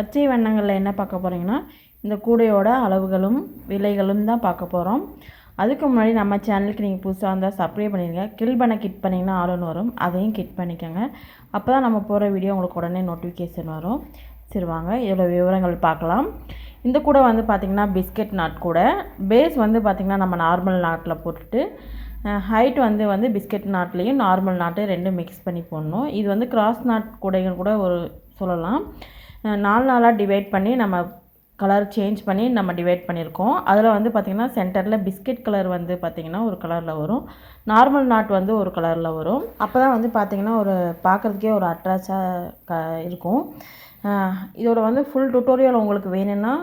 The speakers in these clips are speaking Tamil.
பச்சை வண்ணங்களில் என்ன பார்க்க போகிறீங்கன்னா இந்த கூடையோட அளவுகளும் விலைகளும் தான் பார்க்க போகிறோம் அதுக்கு முன்னாடி நம்ம சேனலுக்கு நீங்கள் புதுசாக இருந்தால் சப்ஸ்கிரைப் பண்ணிடுங்க கில் பண்ண கிட் பண்ணிங்கன்னா ஆளுன்னு வரும். அதையும் கிட் பண்ணிக்கோங்க. அப்போ தான் நம்ம போகிற வீடியோ உங்களுக்கு உடனே நோட்டிஃபிகேஷன் வரும். சரி வாங்க இவ்வளோ விவரங்கள் பார்க்கலாம். இந்த கூடை வந்து பார்த்திங்கன்னா பிஸ்கெட் நாட் கூட. பேஸ் வந்து பார்த்திங்கன்னா நம்ம நார்மல் நாட்டில் போட்டுட்டு ஹைட் வந்து வந்து பிஸ்கெட் நாட்லேயும் நார்மல் நாட்டையும் ரெண்டும் மிக்ஸ் பண்ணி போடணும். இது வந்து கிராஸ் நாட் கூடைகள் கூட ஒரு சொல்லலாம். நாலு நாளாக டிவைட் பண்ணி நம்ம கலர் சேஞ்ச் பண்ணி நம்ம டிவைட் பண்ணியிருக்கோம். அதில் வந்து பார்த்திங்கன்னா சென்டரில் பிஸ்கெட் கலர் வந்து பார்த்திங்கன்னா ஒரு கலரில் வரும். நார்மல் நாட் வந்து ஒரு கலரில் வரும். அப்போ தான் வந்து பார்த்திங்கன்னா ஒரு பார்க்குறதுக்கே ஒரு அட்ராக்டாக க இருக்கும். இதோட வந்து ஃபுல் டுட்டோரியல் உங்களுக்கு வேணும்னா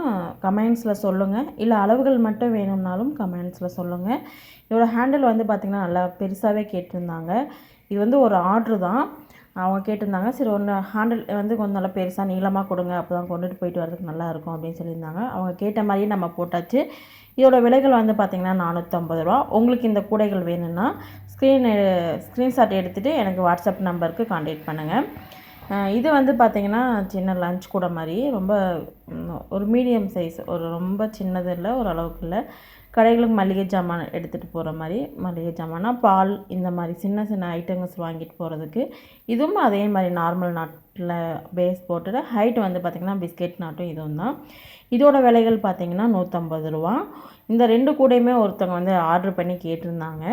கமெண்ட்ஸில் சொல்லுங்கள் இல்லை அளவுகள் மட்டும் வேணும்னாலும் கமெண்ட்ஸில் சொல்லுங்கள் இதோட ஹேண்டில் வந்து பார்த்திங்கன்னா நல்லா பெருசாகவே கேட்டிருந்தாங்க. இது வந்து ஒரு ஆர்ட்ரு தான். அவங்க கேட்டிருந்தாங்க சரி ஒன்று ஹேண்டில் வந்து கொஞ்சம் நல்லா பெருசாக நீளமாக கொடுங்க அப்போ தான் கொண்டுட்டு போயிட்டு வரதுக்கு நல்லா இருக்கும் அப்படின்னு சொல்லியிருந்தாங்க. அவங்க கேட்ட மாதிரியே நம்ம போட்டாச்சு. இதோட விலைகள் வந்து பார்த்திங்கன்னா நானூற்றம்பது ரூபா. உங்களுக்கு இந்த கூடைகள் வேணும்னா ஸ்க்ரீன் ஸ்க்ரீன்ஷாட் எடுத்துகிட்டு எனக்கு வாட்ஸ்அப் நம்பருக்கு காண்டாக்ட் பண்ணுங்கள் இது வந்து பார்த்திங்கன்னா சின்ன லஞ்ச் கூட மாதிரி ரொம்ப ஒரு மீடியம் சைஸ் ஒரு ரொம்ப சின்னது இல்லை ஓரளவுக்கு இல்லை. கடைகளுக்கு மளிகை ஜாமான் எடுத்துகிட்டு போகிற மாதிரி மளிகை ஜாமானா பால் இந்த மாதிரி சின்ன சின்ன ஐட்டங்கள்ஸ் வாங்கிட்டு போகிறதுக்கு இதுவும் அதே மாதிரி நார்மல் நாட்டில் பேஸ் போட்டுட்டு ஹைட் வந்து பார்த்திங்கன்னா பிஸ்கெட் நாட்டும் இதுவும் தான் இதோட விலைகள் பார்த்திங்கன்னா நூற்றம்பது ரூபா. இந்த ரெண்டு கூடையுமே ஒருத்தவங்க வந்து ஆர்டர் பண்ணி கேட்டிருந்தாங்க.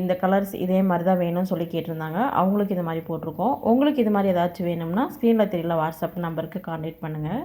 இந்த கலர்ஸ் இதே மாதிரி தான் வேணும்னு சொல்லி கேட்டிருந்தாங்க. அவங்களுக்கு இது மாதிரி போட்டிருக்கோம். உங்களுக்கு இது மாதிரி ஏதாச்சும் வேணும்னா ஸ்க்ரீனில் தெரியல வாட்ஸ்அப் நம்பருக்கு கான்டாக்ட் பண்ணுங்கள்